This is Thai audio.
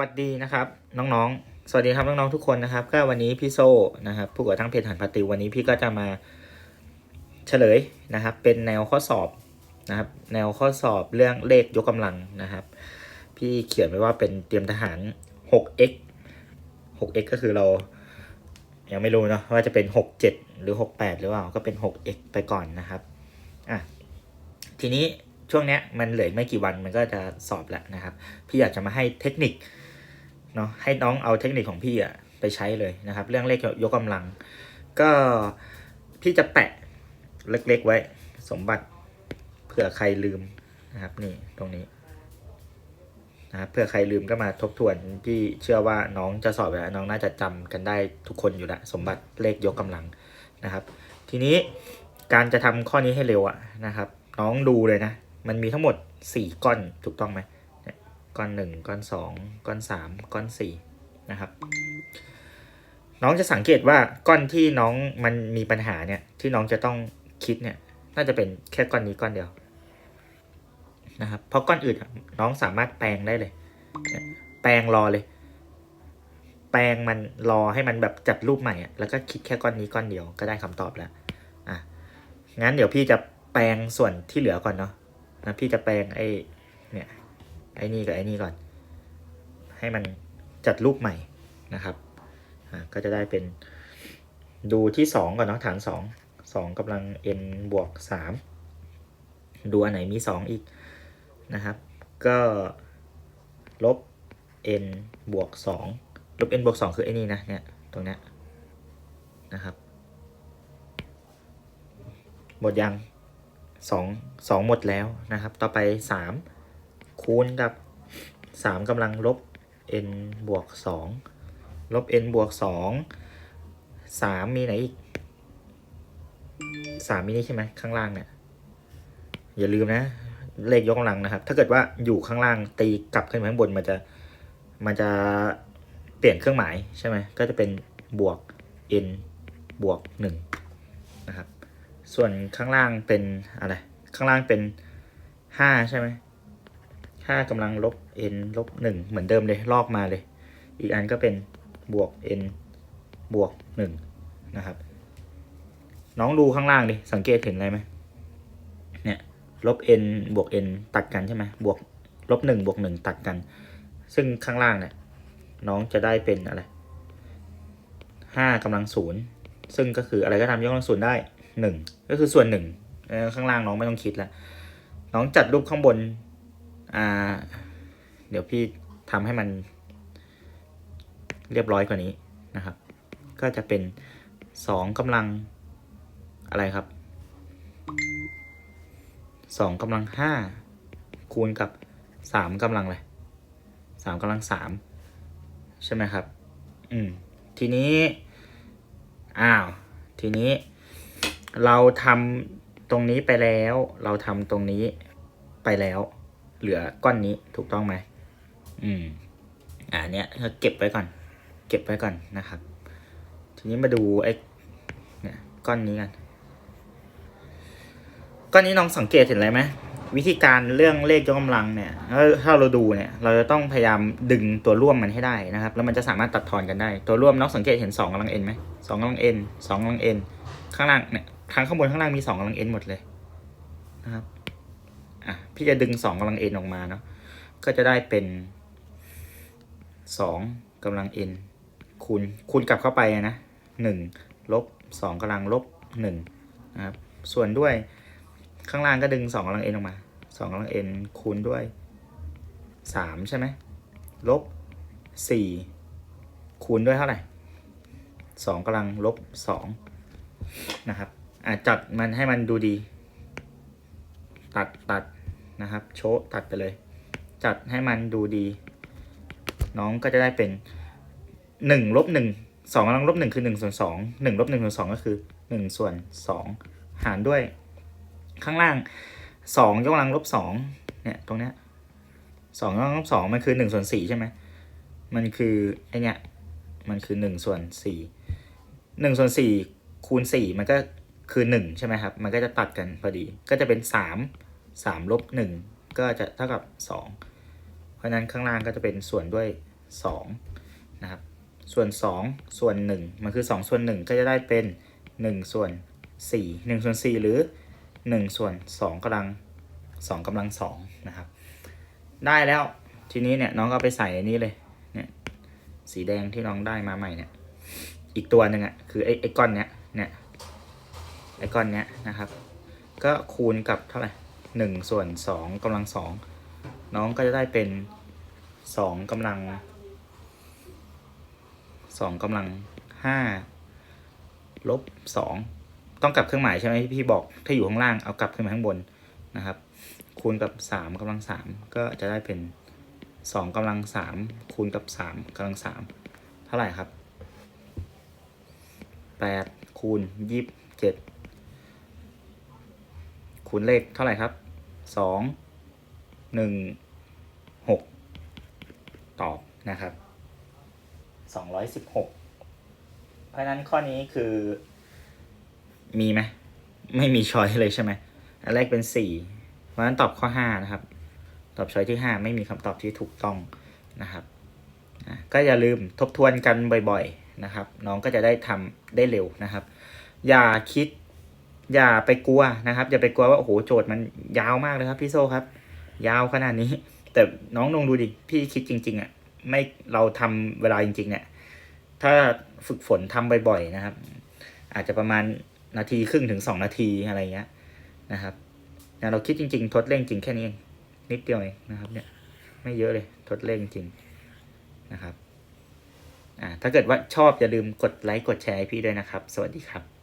สวัสดีนะครับน้องๆ สวัสดีครับน้องๆทุกคนนะครับ ก็วันนี้พี่โซนะครับผู้ก่อตั้งเพจหันปาติววันนี้พี่ก็จะมาเฉลยนะครับ เป็นแนวข้อสอบนะครับ แนวข้อสอบเรื่องเลขยกกำลังนะครับ พี่เขียนไว้ว่าเป็นเตรียมทหาร 6x 6x ก็คือเรา ยังไม่รู้เนาะว่าจะเป็น 67 หรือ 68 หรือเปล่าก็เป็น 6x ไปก่อนนะครับอะทีนี้ช่วงเนี้ยมันเหลือไม่กี่วันมันก็จะสอบแล้วนะครับ พี่อยากจะมาให้เทคนิค เนาะให้น้องเอาเทคนิคของพี่อะไปใช้เลยนะครับ เรื่องเลขยกกำลัง ก็พี่จะแปะเล็กๆไว้ สมบัติเผื่อใครลืมนะครับ นี่ตรงนี้นะครับเผื่อใครลืมก็มาทบทวนพี่เชื่อว่าน้องจะสอบแล้วน้องน่าจะจำกันได้ทุกคนอยู่ล้วสมบัติเลขยกกำลังนะครับ ทีนี้การจะทำข้อนี้ให้เร็วอะนะครับ น้องดูเลยนะ มันมีทั้งหมดสี่ก้อนถูกต้องไหม ก้อนหนึ่งก้อนสองก้อนสามก้อนสี่นะครับ น้องจะสังเกตว่าก้อนที่น้องมันมีปัญหาเนี่ยที่น้องจะต้องคิดเนี่ย น่าจะเป็นแค่ก้อนนี้ก้อนเดียวนะครับ เพราะก้อนอื่นน้องสามารถแปลงได้เลย แปลงรอเลย แปลงมันรอให้มันแบบจัดรูปใหม่แล้วก็คิดแค่ก้อนนี้ก้อนเดียวก็ได้คำตอบแล้วอะงั้นเดี๋ยวพี่จะแปลงส่วนที่เหลือก่อนเนาะนะพี่จะแปลงไอ้เนี่ย ไอ้นี่กับไอ้นี่ก่อน ให้มันจัดรูปใหม่นะครับก็จะได้เป็นดูที่สองก่อนเนาะฐานสองสองกำลัง n บวกสามดูอันไหนมีสองอีกนะครับ ก็ลบ n บวกสองลบ n บวกสองคือไอ้นี่นะเนี่ยตรงเนี้ยนะครับ หมดยังสองสองหมดแล้วนะครับ ต่อไปสาม คูณกับสามกำลังลบ n บวกสองลบ n บวกสองสามมีไหนอีกสามมีนี่ใช่ไหมข้างล่างเนี่ย อย่าลืมนะ เลขยกกำลังนะครับ ถ้าเกิดว่าอยู่ข้างล่างตีกลับขึ้นมาข้างบนมันจะมันจะเปลี่ยนเครื่องหมายใช่ไหมก็จะเป็นบวก n บวกหนึ่งนะครับ ส่วนข้างล่างเป็นอะไร ข้างล่างเป็นห้าใช่ไหม ห้ากำลังลบ n ลบหนึ่งเหมือนเดิมเลยลอกมาเลย อีกอันก็เป็นบวก n บวกหนึ่งนะครับ น้องดูข้างล่างดิ สังเกตเห็นอะไรไหมเนี่ยลบ n บวก n ตัดกันใช่ไหมบวกลบหนึ่งบวกหนึ่งตัดกัน ซึ่งข้างล่างเนี่ยน้องจะได้เป็นอะไรห้ากำลังศูนย์ซึ่งก็คืออะไรก็ทำยกกำลังศูนย์ได้หนึ่งก็คือส่วนหนึ่งข้างล่างน้องไม่ต้องคิดแล้วน้องจัดรูปข้างบน อ่า เดี๋ยวพี่ทำให้มันเรียบร้อยกว่านี้นะครับ ก็จะเป็นสองกำลังอะไรครับสองกำลังห้าคูณกับสามกำลังอะไรสามกำลังสามใช่ไหมครับ อืม ทีนี้ อ้าว ทีนี้ เราทำตรงนี้ไปแล้ว เราทำตรงนี้ไปแล้ว เหลือก้อนนี้ถูกต้องไหมอืมอ่าเนี้ยเราเก็บไว้ก่อน เก็บไว้ก่อนนะครับ ทีนี้มาดูไอ้เนี่ยก้อนนี้กันก้อนนี้น้องสังเกตเห็นอะไรไหมวิธีการเรื่องเลขยกกำลังเนี่ยถ้าถ้าเราดูเนี่ย เราจะต้องพยายามดึงตัวร่วมมันให้ได้นะครับ แล้วมันจะสามารถตัดทอนกันได้ ตัวร่วมน้องสังเกตเห็นสองกำลังเอ็นไหมสองกำลังเอ็นสองกำลังเอ็นข้างล่างเนี่ยทั้งข้างบนข้างล่างมีสองกำลังเอ็นหมดเลยนะครับ อะพี่จะดึงสองกำลังเอ็นออกมาเนาะก็จะได้เป็นสองกำลังเอ็นคูณคูณกลับเข้าไปนะหนึ่งลบสองกำลังลบหนึ่งนะครับส่วนด้วยข้างล่างก็ดึงสองกำลังเอ็นออกมาสองกำลังเอ็นคูณด้วยสามใช่ไหมลบสี่คูณด้วยเท่าไหร่สองกำลังลบสองนะครับอะจัดมันให้มันดูดี ตัดตัด นะครับ โชว์ตัดไปเลย จัดให้มันดูดี น้องก็จะได้เป็นหนึ่งลบหนึ่งสองกำลังลบหนึ่งคือหนึ่งส่วนสองหนึ่งลบหนึ่งส่วนสองก็คือหนึ่งส่วนสองหารด้วย ข้างล่างสองยกกำลังลบสองเนี่ยตรงเนี้ยสองยกกำลังลบสองมันคือหนึ่งส่วนสี่ใช่ไหมมันคือไอเนี้ยมันคือหนึ่งส่วนสี่หนึ่งส่วนสี่คูณสี่มันก็คือหนึ่งใช่ไหมครับ มันก็จะตัดกันพอดี ก็จะเป็นสาม สามลบหนึ่งก็จะเท่ากับสองเพราะฉะนั้นข้างล่างก็จะเป็นส่วนด้วยสองนะครับส่วนสองส่วนหนึ่งมันคือสองส่วนหนึ่งก็จะได้เป็นหนึ่งส่วนสี่หนึ่งส่วนสี่หรือหนึ่งส่วนสองกำลังสองกำลังสองนะครับ ได้แล้วทีนี้เนี่ยน้องก็ไปใส่ในนี้เลยเนี่ยสีแดงที่น้องได้มาใหม่เนี่ยอีกตัวหนึ่งอะคือไอ้ไอ้ก้อนเนี้ยเนี่ยไอ้ก้อนเนี้ยนะครับ ก็คูณกับเท่าไหร่ หนึ่งส่วนสองกำลังสองน้องก็จะได้เป็นสองกำลังสองกำลังห้าลบสองต้องกลับเครื่องหมายใช่ไหมพี่บอกถ้าอยู่ข้างล่างเอากลับขึ้นมาข้างบนนะครับ คูณกับสามกำลังสามก็จะได้เป็นสองกำลังสามคูณกับสามกำลังสามเท่าไหร่ครับแปดคูณยี่สิบเจ็ด คูณเลขเท่าไหร่ครับสองหนึ่งหกตอบนะครับสองร้อยสิบหกเพราะนั้นข้อนี้คือ มีไหมไม่มีช้อยเลยใช่ไหมอันแรกเป็นสี่เพราะนั้นตอบข้อ 5 นะครับ ตอบช้อยที่ 5 ไม่มีคำตอบที่ถูกต้องนะครับ ก็อย่าลืมทบทวนกันบ่อยๆนะครับ น้องก็จะได้ทำได้เร็วนะครับ อย่าคิด อย่าไปกลัวนะครับ อย่าไปกลัวว่าโอ้โหโจทย์มันยาวมากเลยครับพี่โซครับ ยาวขนาดนี้ แต่น้องลองดูดิพี่คิดจริง ๆอะไม่เราทำเวลาจริง ๆ เนี่ย ถ้าฝึกฝนทำบ่อยๆนะครับ อาจจะประมาณนาทีครึ่งถึงสองนาทีอะไรเงี้ยนะครับเนี่ยเราคิดจริง ๆ ทดเร่งจริงแค่นี้เองนิดเดียวเองนะครับ เนี่ย ไม่เยอะเลย ทดเร่งจริงนะครับ อ่า ถ้าเกิดว่าชอบอย่าลืมกดไลค์กดแชร์ให้พี่ด้วยนะครับ สวัสดีครับ